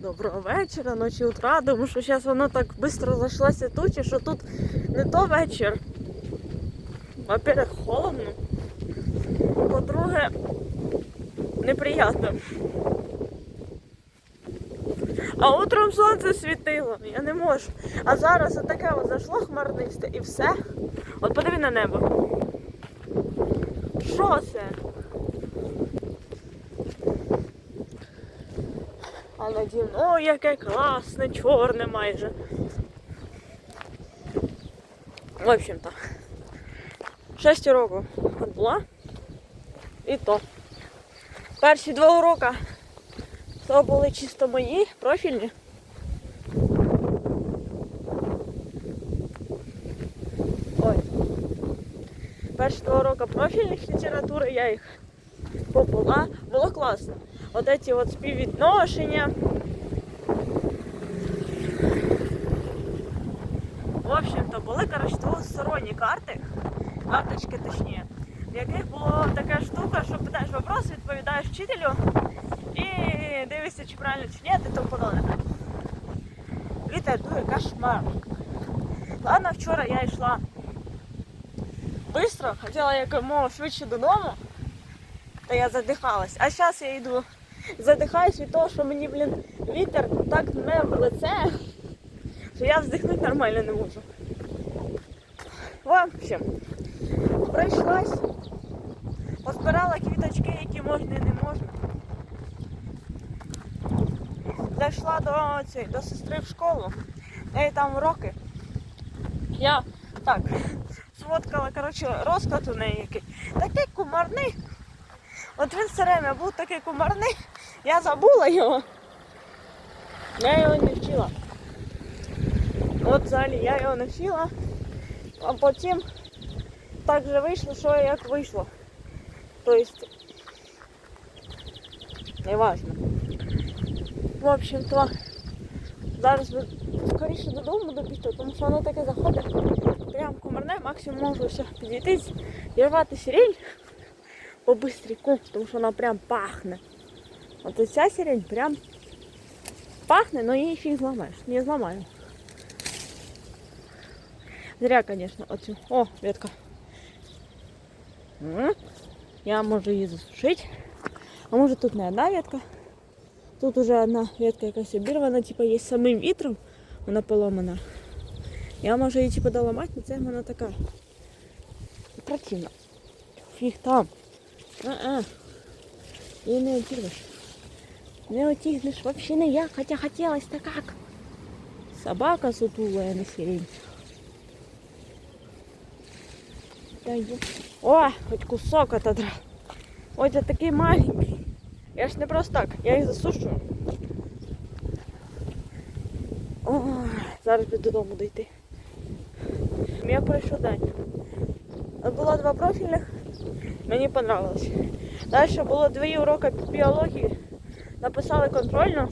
Доброго вечора, ночі утра, тому що зараз воно так швидко зайшлося тучі, що тут не то вечір. Во-первых, холодно. По-друге, неприємно. А утром сонце світило, я не можу. А зараз отаке от зайшло хмарнисте і все. От подиви на небо. Що це? Наді мною яке класне, чорне майже. В общем-то, 6 років от була. І то. Перші два уроки то були чисто мої, профільні. Ой. Перші два уроки профільних літератури я їх побула. Було класно. От эти от співвідношення. В общем-то, були, коротше, двосторонні карти, карточки точніше, в яких була така штука, що питаєш вопрос, відповідаєш вчителю і дивишся, чи правильно чи ні, і тому подобне. Вітер дує кошмар. Ладно, вчора я йшла швидко, хотіла якомога швидше додому, та я задихалась. А зараз я йду, задихаюсь від того, що мені, блін, вітер так дме в лице, що я вздихнути нормально не можу. В общем, пройшлась, позбирала квіточки, які можна і не можна. Зайшла до, цієї, до сестри в школу, неї там уроки. Я так сфоткала, коротше, розклад у неї який. Такий кумарний. От він все время був такий кумарний, я забула його. Я його не вчила. От взагалі я його не вчила, а потім так же вийшло, що як вийшло. Тобто, не важно. В общем-то, зараз скоріше додому добігти, тому що воно таке заходить. Прям кумарне, максимум можу все підійти, зірвати сирень по быстріку, тому що вона прям пахне. От ця сирень прям пахне, но її фіг зламаєш. Не зламаю. Зря, конечно, оцю. О, ветка. М. Я можу її засушити. А може тут не одна ветка. Тут уже одна ветка якась обірвана, типа є самим вітром, вона поломана. Я можу її типа доламати, але це вона така противна. Фіг там. А-а. Її не отірвеш. Не отігнеш вообще не я, хотя хотілося-то как. Собака сутулая на сирень. Та є. О, хоч кусок отодрав. Ой, це такий маленький. Я ж не просто так, я їх засушую. Ой, зараз би додому дойти. Я пройшов день. От Було два профільних, Мені понравилось. Далі було дві уроки біології. Написали контрольну.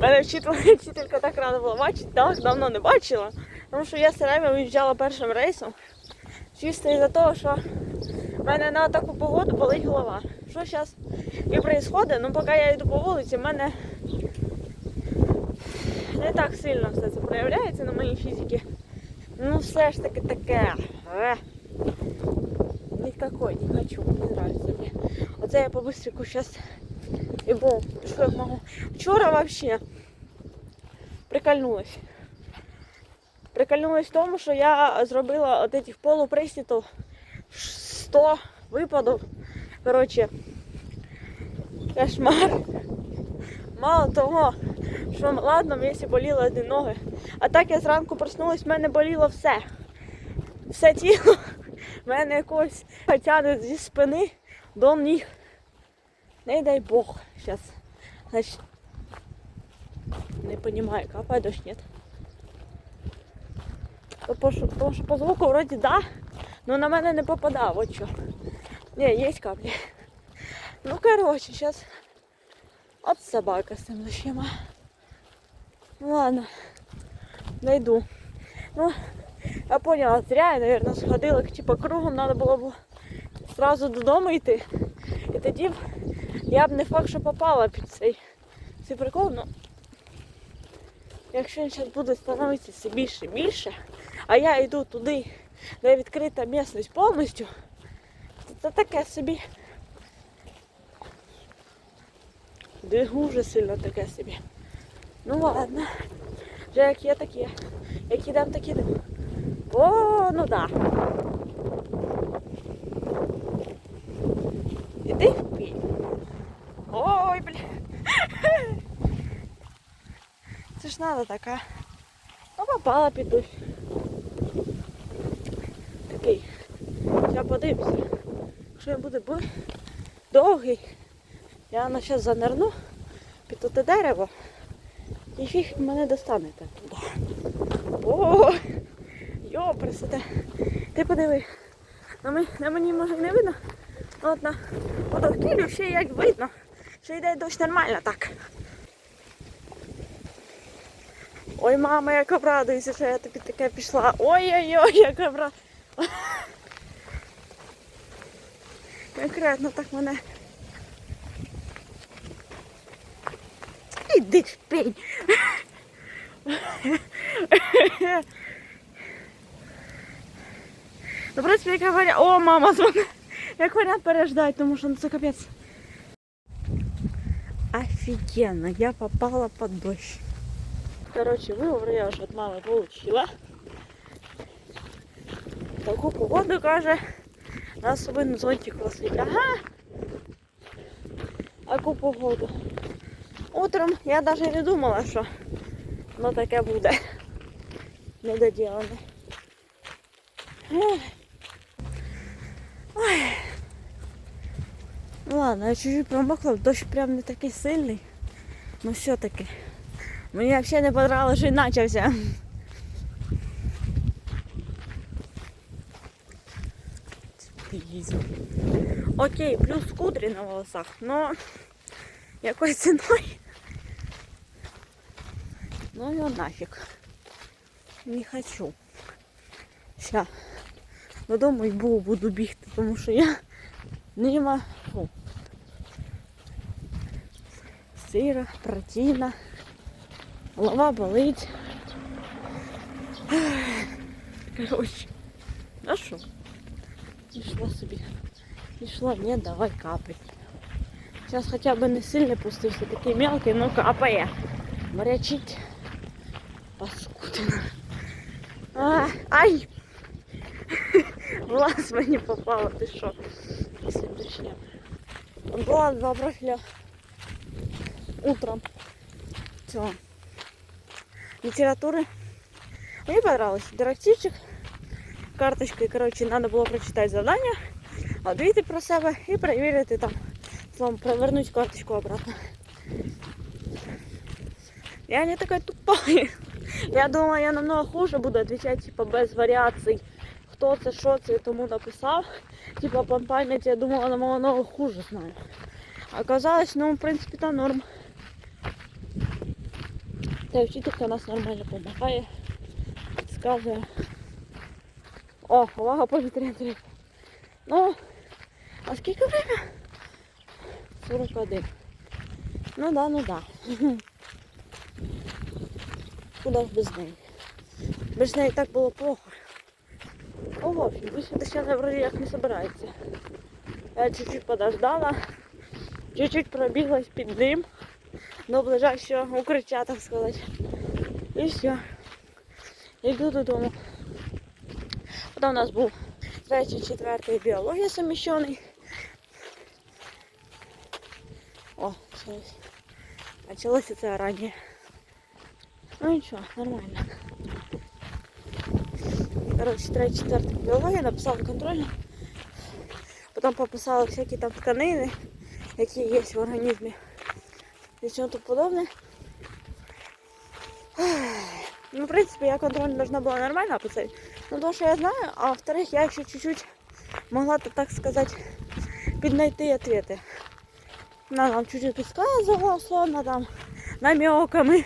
Мене вчитель- вчителька так рада була бачити, так, давно не бачила. Тому що я все время виїжджала першим рейсом. Чисто із-за того, що в мене на таку погоду болить голова. Що зараз і відбувається, ну поки я йду по вулиці, в мене не так сильно все це проявляється на моїй фізиці. Ну все ж таки таке. Никакой не хочу, не нравится мне. Оце я зараз і був, пішло як можу. Вчора вообще прикольнулась. Прикольнулась в тому, що я зробила от этих полуприсідів 100 випадів. Коротше, кошмар. Мало того, що ладно, мені боліли одні ноги. А так я зранку проснулась, в мене боліло все. Все тіло. В мене якось тягне зі спини до ніг. Не дай Бог. Сейчас. Значит, не капает дождь, нет. По, Тому що по звуку вроді да, но на мене не попадав, от що. Не, є каплі. Ну, короче, сейчас от собака з цим лишима. Ну ладно, найду. Ну, я поняла, зря я, наверное, сходила, типа кругом надо було б сразу додому йти. І тоді Я б не факт, що попала під цей, цей прикол, ну якщо він зараз буде становитися більше і більше, а я йду туди, де відкрита місцевість повністю, то це таке собі. Дуже сильно таке собі. Ну ладно. Вже як є, так є. Як ідемо, так ідемо. О, ну да. Іди в. Ой, блін. Це ж надо така. Ну попала під дощ. Такий. Зараз подивимося. Якщо він буде довгий, я на зараз занирну під те дерево. І фіг мене достане так туди. О, йо, пресете. Ти подиви. На, ми, на мені може не видно. Ну, От на подовкілю ще як видно. Що йде дощ нормально так. Ой, мама, як обрадуюся, що я тобі таке пішла. Ой-ой-ой, як обра... Конкретно так мене. Іди в пень. Ну, в принципі, як варіант... О, мама дзвонить. Як варіант переждать, тому що ну, це капець. Офигенно, я попала под дождь. Короче, выговор я уже от мамы получила. Таку погоду каже, нас повинен зонтик носити. Ага. Таку погоду. Утром я даже не думала, що воно таке буде. Недоділене. Ладно, я чуть-чуть промокла, дощ прям не такий сильний. Ну все-таки. Мені взагалі не понравилось, що він. Окей, плюс кудрі на волосах, но якою ціною. Ну його нафіг. Не хочу. Ща. Додому йду, буду бігти, тому що я не можу. Сира, противно. Голова болить. Короче. А що? Пішла собі. Пішла, ні, давай капать. Сейчас хотя бы не сильно пустився, такий мелкий, но капає. Морячить. Паскудно. А, ай! В глаз мені попало, ти що? Після дощня. Була два профіля утром цього літератури. Мені понравилось. Директивчик, карточкою, коротше, треба було прочитати завдання, відвіти про себе і перевірити там, словом, провернути карточку обратно. Я не такой тупой. Я думала, я намного хуже буду отвечать, типа, без варіацій. Хто це, що це, тому написав. Типа, по пам'яті я думала, намного хуже знаю. Оказалось, ну, в принципі, там норм. Та вчителька нас нормально допомагає, підказує. О, увага, повітряна тривога. Ну, а скільки время? 41. Ну да, ну да. Куда ж без неї? Без неї так було плохо. О, в общем, більше ще вроде як не собирається. Я чуть-чуть подождала, чуть-чуть пробіглась під ним до ближайшого укриття, так сказати. І все. Йду додому. Потім у нас був третій, четвертий біологія суміщений. О, щось. Почалося це раніше. Ну нічого, нормально. Коротше, третій, четвертий біологія, написала контрольно. Потім пописала всякі там тканини, які є в організмі І чому то подобне. Ну, в принципе, я контроль должна была нормально описать. Ну, то, что я знаю, а во-вторых, я еще чуть-чуть могла, так сказать, піднайти ответы. Она нам чуть-чуть подсказывала, условно, там, намеками,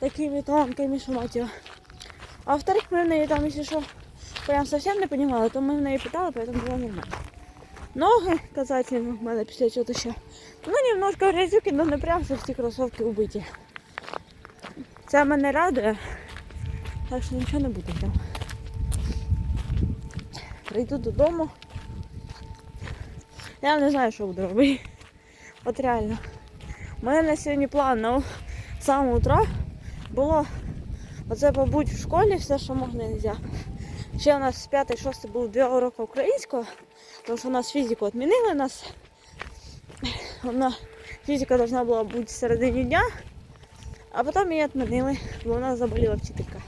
такими тонкими, що мать його. А во-вторых, мы в неї там, если что, прям совсем не понимала, то мы в неї питали, поэтому было нормально. ноги касательно в мене після чого ще. Ну, немножко грязюки, але не прям, що всі кросовки убиті. Це мене радує. Так що нічого не буде там. Прийду додому. Я не знаю, що буду робити. От реально. У мене на сьогодні план на з самого утра було оце побути в школі, все, що можна і нельзя. Ще у нас з 5-6 був 2 уроки українського, тому що у нас фізику відмінили, нас вона, фізика должна була бути в середині дня, а потім її відмінили, бо вона заболіла вчителька.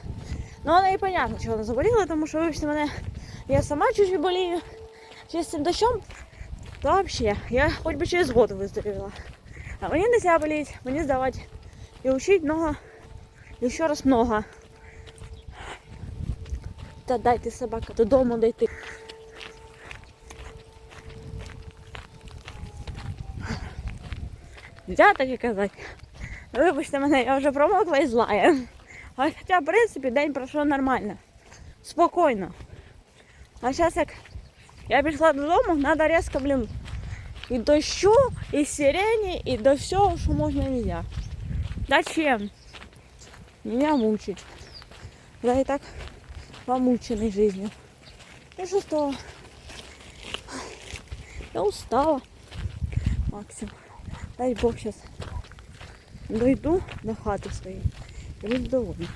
Ну, вона і понятно, чого вона заболіла, тому що вибачте мене, я сама чуть-чуть болію. Ще з цим дощом, то взагалі, я хоч би через год виздоровіла. А мені не можна боліти, мені здавати і учить много, і ще раз много. Та дайте собака додому дойти. Нельзя так і казати. Вибачте мене, я вже промокла і злая. А хоча, в принципі, день пройшов нормально. Спокійно. А зараз як я пішла додому, треба різко, блін, і дощу, і сирені, і до всього, що можна і нельзя. Зачем? Меня мучить. Я и так помученной жизнью. Ну что, что? Я устала. Максим. Дай Бог сейчас дойду до хати своей. И буду довольна.